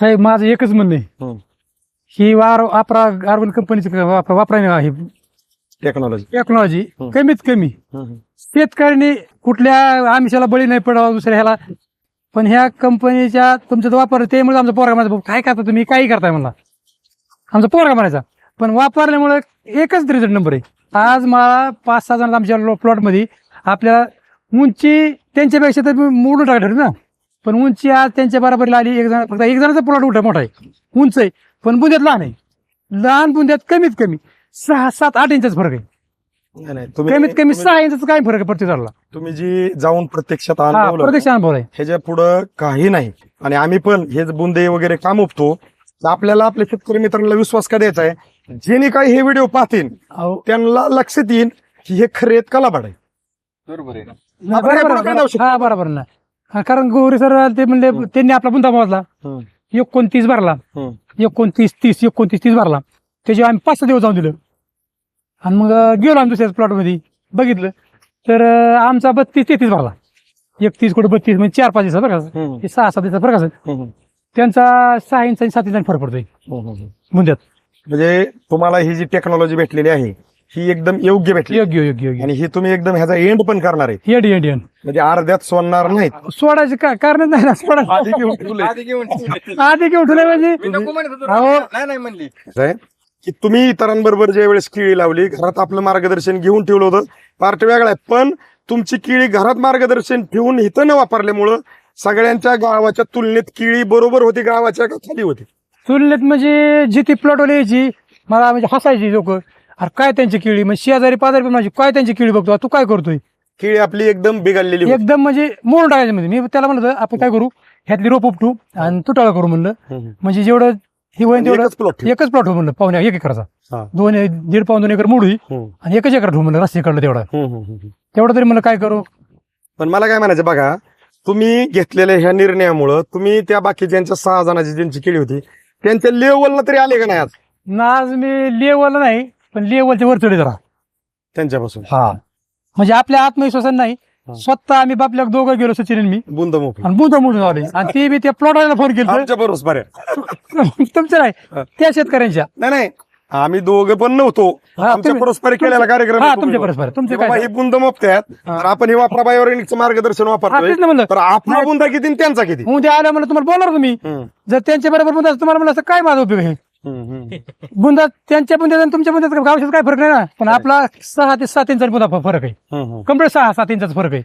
साहेब माझं एकच म्हणणं आहे. ही. वार वापरा कार्बन कंपनीचं वापरा वापरा ही टेक्नॉलॉजी टेक्नॉलॉजी. कमीत कमी. शेतकऱ्यांनी कुठल्या आमिषाला बळी नाही पडावा दुसऱ्या ह्याला. पण ह्या कंपनीच्या तुमच्या वापर त्यामुळे आमचा पोरगा माझा काय करता तुम्ही? काही करताय? म्हणला. आमचा पोरगा म्हणायचा. पण वापरल्यामुळे एकच रिझल्ट नंबर आहे. आज मला पाच सहा जण आमच्या प्लॉटमध्ये आपल्याला उंची त्यांच्यापेक्षा तर मोडून टाकलं ना. पण उंची आज त्यांच्या बरोबरीला आली. एक जण फक्त एक जणाचा प्लॉट उठा मोठा आहे. उंच आहे. पण बुंद्यात लहान आहे. लहान बुंद्यात कमीत कमी सहा सात आठ इंचाचा फरक आहे. नाही, नाही, तुम्ही कमीत कमी तुम्ही- सहा इंचाचा काय फरक आहे प्रत्येक झाडाला. तुम्ही जी जाऊन प्रत्यक्षात हा अनुभवलं प्रत्यक्ष अनुभव आहे. ह्याच्या पुढं काही नाही. आणि आम्ही पण हे जे बुंदे वगैरे काम उपतो तर आपल्याला आपल्या शेतकरी मित्रांना विश्वास का द्यायचा आहे? जेणे काही हे व्हिडिओ पाहतील अहो, त्यांना लक्षात येईल की हे खरे आहेत कलाबाड आहे. बरोबर आहे. काय शकतो? हा बरोबर ना. हा, कारण गौरी सर ते म्हणले त्यांनी आपला बुंदा मोजला. एकोणतीस भरला. एकोणतीस तीस एकोणतीस तीस भरला. त्याच्यावर आम्ही पाच सहा दिवस जाऊन दिलं. आणि मग अं, गेलो आम्ही दुसऱ्या प्लॉटमध्ये. बघितलं. तर अं, आमचा बत्तीस तेहतीस भरला. एकतीस कुठे बत्तीस म्हणजे चार पाच दिवसात बरं का हे सहा सात दिवसात फरक असेल. त्यांचा सहा इंच आणि सात इंच फरक पडतोय. बुंद्यात. म्हणजे तुम्हाला ही जी टेक्नॉलॉजी भेटलेली आहे ही एकदम योग्य भेटली. योग्य योग्य योग्य. आणि ही तुम्ही एकदम ह्याचा एंड पण करणार आहे. हेड इंडियन म्हणजे अर्ध्यात सोडणार नाहीत. सोडायचे का? कारण नाही ना सोडा. आधी घेऊन ठेवलंय. आधी घेऊन ठेवले. आधी घेऊन ठेवलंय म्हणजे? मी नको म्हणत होतो. अहो. नाही नाही म्हणली. आहे की तुम्ही इतरांबरोबर ज्या वेळेस केळी लावली घरात आपलं मार्गदर्शन घेऊन ठेवलं होतं पार्ट वेगळा आहे. पण तुमची केळी घरात मार्गदर्शन ठेवून इथं न वापरल्यामुळं सगळ्यांच्या गावाच्या तुलनेत केळी बरोबर होती गावाच्या का खाली होती. तुलनेत म्हणजे जिथे प्लॉटवाले यायची मला म्हणजे हसायची लोक. अरे काय त्यांची किळी? म्हणजे शेजारी पाजारी पण माझी काय त्यांची किळी बघतो? तू काय करतोय? केळी आपली एकदम बिघडलेली होती. एकदम म्हणजे मोडून टाकायचं म्हणजे. मी त्याला म्हणलं आपण काय करू? ह्यातली रोप उपटू आणि तुटाळा करू म्हणलं. म्हणजे जेवढं हे होईल तेवढं एकच प्लॉट एकच प्लॉट हो म्हणलं पाहुण्या एक एकराचा. दोन दीड पाऊन दोन एकर मोडू आणि एकच एकर ठेवू म्हणलं रस्ते काढलं तेवढा. तेवढं तरी म्हणलं काय करू? पण मला काय म्हणायचं बघा तुम्ही घेतलेल्या ह्या निर्णयामुळं तुम्ही त्या बाकीच्यांच्या सहा जणांची ज्यांची केळी होती त्यांच्या लेवलला तरी आले का नाही आज? ना आज मी लेवल नाही. पण लेवलच्या वर चढे जरा त्यांच्यापासून. हा. म्हणजे आपल्या आत्मविश्वासाने नाही. स्वतः आम्ही बापल्या दोघं गेलो सचिन आणि मी. बुंद मोठी आणि बुंदा मोडून आले आणि ते बी त्या प्लॉटवाल्याला फोन केला आमच्या बरोबर आहे तुमचं नाही. त्या शेतकऱ्यांच्या. नाही नाही. आम्ही दोघं पण नव्हतो. आमच्या तुम्ही- परस्पर केलेला कार्यक्रम हा आहे तुमच्या. परस्पर. तुमचे की बाबा काय ही बुंद मोपत्यात. तर आपण हे वापरा बायोरेनिकचं मार्गदर्शन हा, वापरतोय. तेच ना म्हणलं. तर आपला बुंदा किती आणि त्यांचा किती? उद्या आल्या म्हणलं तुम्हाला बोलणार तुम्ही. हम्म. जर त्यांच्या बरोबर बुंदा तुम्हाला म्हणलं असं काय माझा उपयोग आहे? हम्म, हम्म. बुंदा त्यांच्या बुंद्यात आणि तुमच्या बुंद्यात गावशात काय फरक नाही ना पण आपला सहा ते सात इंचा बुंदा फ- फरक आहे हम्म, हम्म. कंप्लीट सहा सात इंचाचा फरक आहे